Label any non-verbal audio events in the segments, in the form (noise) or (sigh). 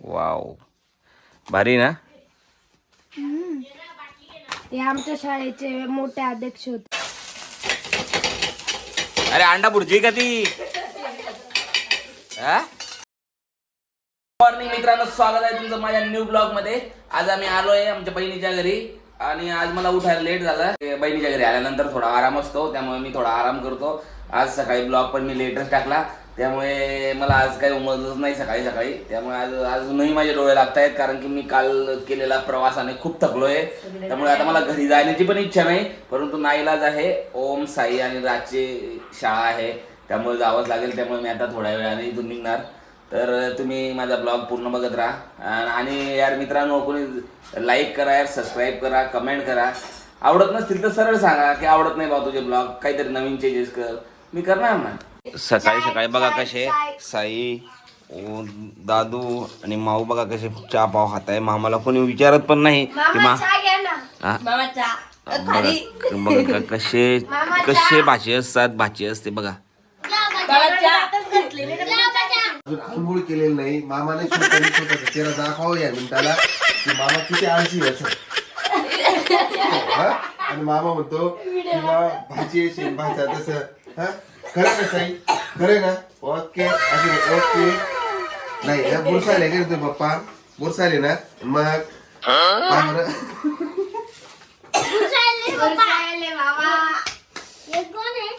Wow. भारी ना? ते आमच्या शाळेचे मोठे अध्यक्ष होते. अरे अंडा बुर्जी का ती? मॉर्निंग मित्रांनो. स्वागत आहे तुमचं माझ्या न्यू ब्लॉगमध्ये. आज आम्ही आलोय आमच्या बहिणीच्या घरी. आणि आज मला उठायला लेट झाला बहिणीच्या घरी आल्यानंतर थोडा आराम असतो त्यामुळे मी थोडा आराम करतो. आज सकाळी ब्लॉग पण मी लेटच टाकला. त्यामुळे मला आज काही उमजलंच नाही सकाळी सकाळी. त्यामुळे आज अजूनही माझे डोळे लागत आहेत कारण की मी काल केलेला प्रवासाने खूप थकलोय. त्यामुळे आता मला घरी जाण्याची पण इच्छा नाही परंतु नाईलाज आहे. ओम साई आणि राजची शाळा आहे. त्यामुळे जावंच लागेल त्यामुळे मी आता थोड्या वेळाने इथून निघणार. तर तुम्ही माझा ब्लॉग पूर्ण बघत राहा. आणि- यार मित्रांनो कोणी लाईक करा यार सबस्क्राईब करा कमेंट करा. आवडत नसतील तर सरळ सांगा की आवडत नाही बा तुझे ब्लॉग. काहीतरी नवीन चेंजेस कर. मी करणार ना? सकाळी सकाळी बघा कसे साई. ओ, दादू आणि माऊ बघा कसे चहा पाव खात आहे मामाला कोणी विचारत पण नाही की मा? बघा कसे कसे भाचे असतात भाचे असते बघा. अजून आंघोळ केलेली नाही. मामाने स्वतःने स्वतःचा चेहरा दाखवावा या मिनिटाला. की मामा किती आळशी आहे असं. हा? आणि मामा म्हणतो किंवा भाजी असेल भाजा तसं. हा? खरं का साई? खरं ना? ओके. असे ओके. नाही हे बुरसाले का रे तुझे पप्पा बुरसाले ना? मग पहा बरं.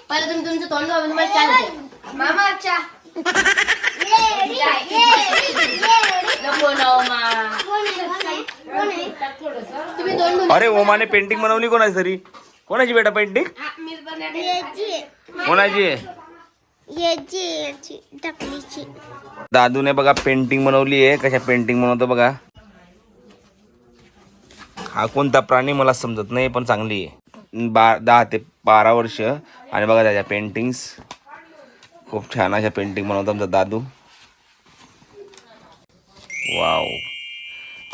पहिले तुम्ही तुमचं तोंड दाबून तुम्हाला चहा देते. मामा चहा. अरे ओमाने पेंटिंग बनवली कोणाची तरी? कोणाची बेटा पेंटिंग कोणाची? आहे दादूने बघा पेंटिंग बनवली आहे. कशा पेंटिंग बनवतो बघा. हा कोणता प्राणी मला समजत नाही पण चांगली आहे. बा दहा ते बारा वर्ष. आणि बघा त्याच्या पेंटिंग्स खूप छान अशा पेंटिंग बनवतो आमचा दादू. वाव.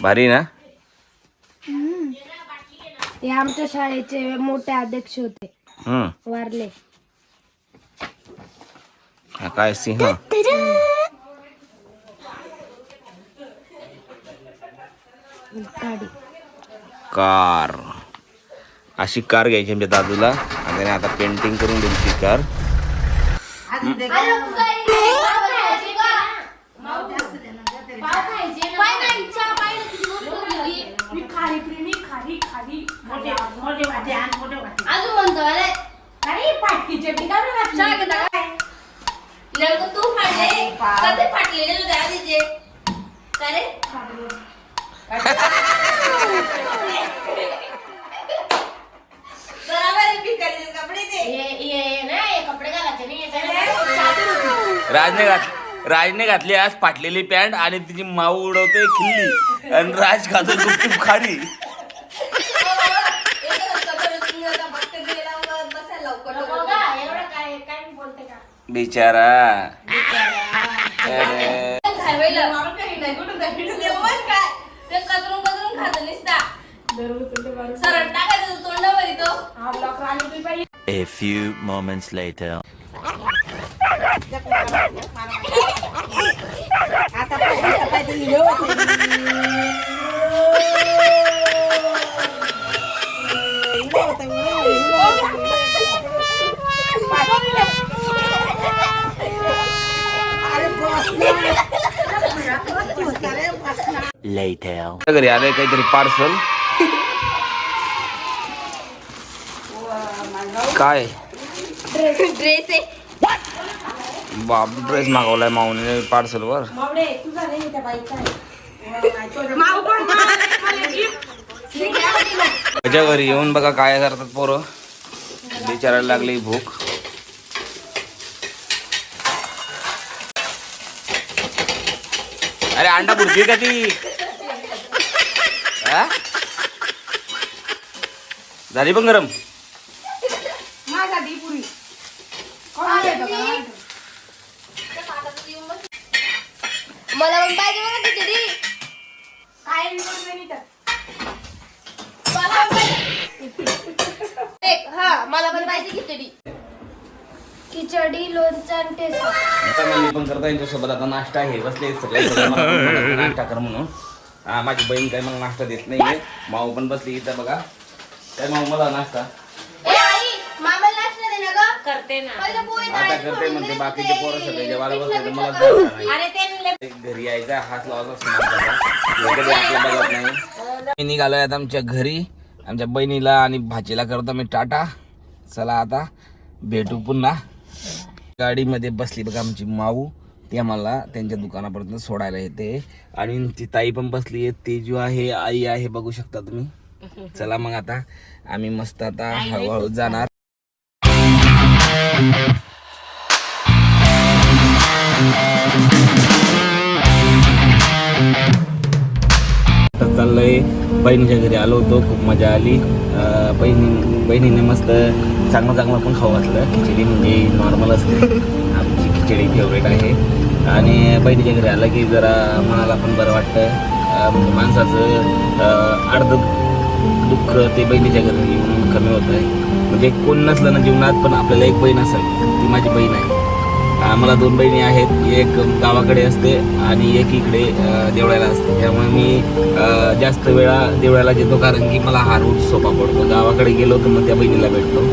भारी ना? ते आमच्या शाळेचे मोठे अध्यक्ष होते. हम्म. वारले. हा काय सिंह? गाडी. कार. अशी कार घ्यायची आमच्या दादूला. आणि त्याने आता पेंटिंग करून दिली ती कार अजून म्हणतो अरे चहा घेता काय? नेमकं तू फाडले का ते फाटलेले तुझे आधीचे का रे बराबर आहे, भिकारीचे कपडे ते. कपडे घालायचे नाही हे काय? राजने घात राजने घातली आज फाटलेली पॅन्ट आणि तिची माऊ उडवते खिल्ली आणि राज खातो गुपचूप खारी बिचारा. A few moments later. Later. घरी आलंय काहीतरी पार्सल (laughs) काय? ड्रेस आहे. बाप ड्रेस मागवलाय माऊने पार्सल वर त्याच्या घरी येऊन बघा काय करतात पोरं. विचारायला लागली भूक. अरे अंडा बुर्जी का ती? हा? झाली पण गरम? मला पण पाहिजे बघा खिचडी मला पण पाहिजे. एक, हा मला पण पाहिजे खिचडी. खिचडी लोणचं आता पण करतो यांच्यासोबत. आता नाश्ता आहे. बसले सगळे. सगळे मला पण म्हणत होते नाश्ता कर म्हणून. हा माझी बहीण काय मला नाश्ता देत नाहीये. माऊ पण बसली इथं बघा. काय माऊ मला नाश्ता. ए आई मामाला करते ना. आता करते म्हणते बाकीचे पोरं सगळे जेवायला बसले मला नाही. घरी यायचा हात लावायचा आपलं बघत नाही. मी निघालोय आता आमच्या घरी. आमच्या बहिणीला आणि भाचीला करतो मी टाटा. चला आता भेटू पुन्हा. गाडीमध्ये बसली बघा आमची माऊ. ती आम्हाला त्यांच्या दुकानापर्यंत सोडायला येते. आणि ती ताई पण बसली आहे. तेजू आहे आई आहे बघू शकता तुम्ही. चला मग आता. आम्ही मस्त आता हळूहळू जाणार. आता चाललंय. बहिणीच्या घरी आलो होतो खूप मजा आली. बहिणी बहिणीने मस्त चांगलं चांगलं पण खाऊ घातलं. खिचडी म्हणजे नॉर्मल असते. आमची खिचडी फेवरेट आहे. आणि बहिणीच्या घरी आलं की जरा मनाला पण बरं वाटतं. म्हणजे माणसाचं अर्ध दुःख ते बहिणीच्या घरी येऊन कमी होत आहे म्हणजे कोण नसलं ना जीवनात पण आपल्याला एक बहीण असेल ती माझी बहीण आहे. मला दोन बहिणी आहेत एक गावाकडे असते आणि एक इकडे देवळाला असते. त्यामुळे मी जास्त वेळा देवळाला येतो कारण की मला हा रूट सोपा पडतो. गावाकडे गेलो तर मग त्या बहिणीला भेटतो.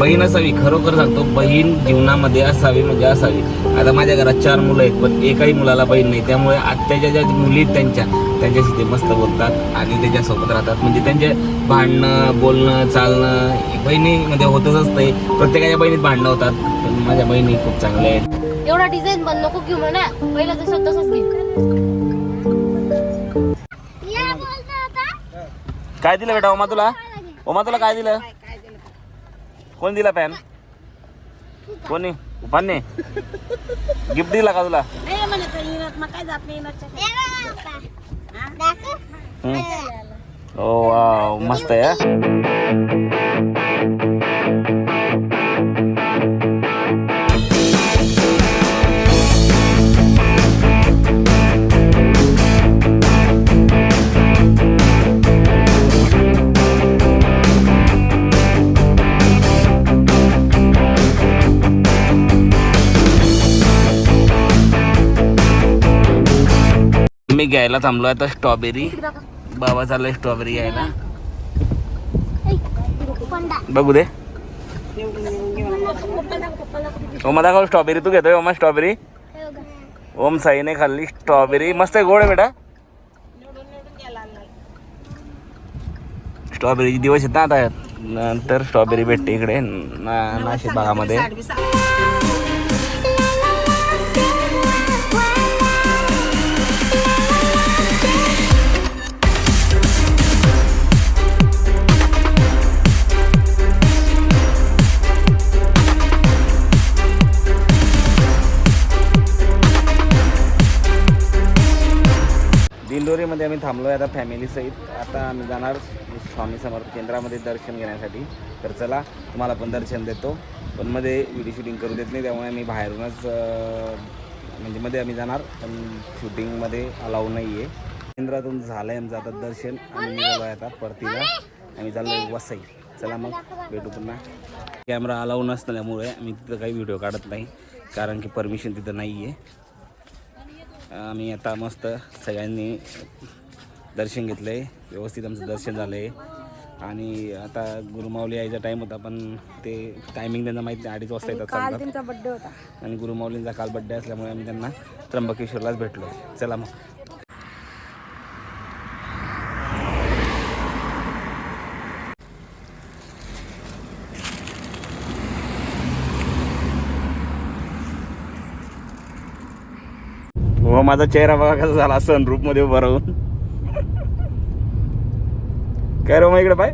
बहीण असावी खरोखर सांगतो बहीण जीवनामध्ये असावी म्हणजे असावी. आता माझ्या घरात चार मुलं आहेत पण एकाही मुलाला बहीण नाही. त्यामुळे आत्याच्या ज्या मुली आहेत त्यांच्या त्यांच्याशी ते मस्त बोलतात आणि त्याच्यासोबत राहतात. म्हणजे त्यांचे भांडणं बोलणं चालणं बहिणीमध्ये होतच असतंय. प्रत्येकाच्या बहिणीत भांडणं होतात पण माझ्या बहिणी खूप चांगल्या आहेत. एवढा डिझाईन पण नको घेऊ म्हणा. पहिलं जसं तसंच घे काय दिलं बेटा? ओमा तुला? ओमा तुला काय दिलं? कोण दिला पॅन? कोणी? उपाने गिफ्ट दिला का तुला. ओ वाव मस्त आहे घ्यायला थांबलो आता स्ट्रॉबेरी. बाबा चाललाय स्ट्रॉबेरी घ्यायला. बघू दे. ओमा दाखव स्ट्रॉबेरी तू घेतोय ओमा स्ट्रॉबेरी? ओम साईने खाल्ली स्ट्रॉबेरी. मस्त आहे गोड आहे बेटा. स्ट्रॉबेरीचे दिवस आहेत ना आता. नंतर स्ट्रॉबेरी भेटते इकडे ना नाशिक भागामध्ये. दिंडोरीमध्ये आम्ही थांबलो आहे आता फॅमिलीसहित आता आम्ही जाणार स्वामी समर्थ केंद्रामध्ये दर्शन घेण्यासाठी. तर चला तुम्हाला पण दर्शन देतो. पण मध्ये व्हिडिओ शूटिंग करू देत नाही त्यामुळे आम्ही बाहेरूनच म्हणजे मध्ये आम्ही जाणार. पण शूटिंगमध्ये अलाव नाही आहे केंद्रातून झालं आहे आमचं आता दर्शन. आणि निघालो आहे आता परतीला. आम्ही चाललो आहे वसई. चला मग भेटू पुन्हा. कॅमेरा अलाव नसल्यामुळे आम्ही तिथं काही व्हिडिओ काढत नाही. कारण की परमिशन तिथं नाही आहे आम्ही आता मस्त सगळ्यांनी दर्शन घेतलं आहे व्यवस्थित आमचं दर्शन झालं आहे आणि आता गुरुमाऊली यायचा टाईम होता पण ते टायमिंग त्यांना माहिती नाही. अडीच वाजता येतात बड्डे होता. आणि गुरुमाऊलींचा काल बड्डे असल्यामुळे आम्ही त्यांना त्र्यंबकेश्वरलाच भेटलो चला मग. माझा चेहरा बघा कसा झाला सनरूपमध्ये उभा राहून. काय रो मग इकडे पाय?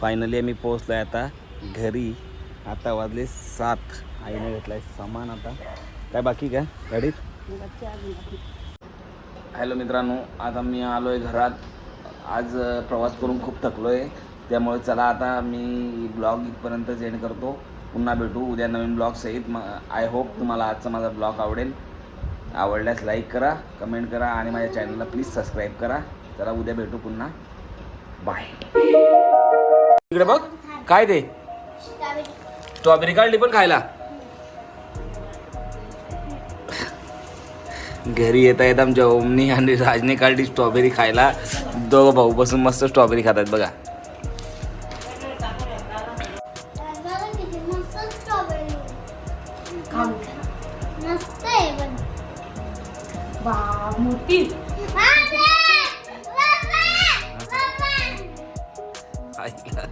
फायनली आम्ही पोहोचलोय आता घरी. आता वाजले सात. आईने घेतलाय सामान आता. काय बाकी काय गाडीत? हॅलो मित्रांनो आता मी आलो आहे घरात. आज प्रवास करून खूप थकलो आहे त्यामुळे चला आता मी ब्लॉग इथपर्यंत एंड करतो. पुन्हा भेटू. उद्या नवीन ब्लॉग सहित. मग आय होप तुम्हाला आजचा माझा ब्लॉग आवडेल. आवडल्यास लाईक करा कमेंट करा आणि माझ्या चॅनलला प्लीज सबस्क्राईब करा. चला उद्या भेटू पुन्हा. बाय इकडे बघ. काय ते? स्ट्रॉबेरी काढली पण खायला. घरी येता येत आमच्या ओमनी आणि राजने काढली स्ट्रॉबेरी खायला. दोघं भाऊ बसून मस्त स्ट्रॉबेरी खातात बघा. いな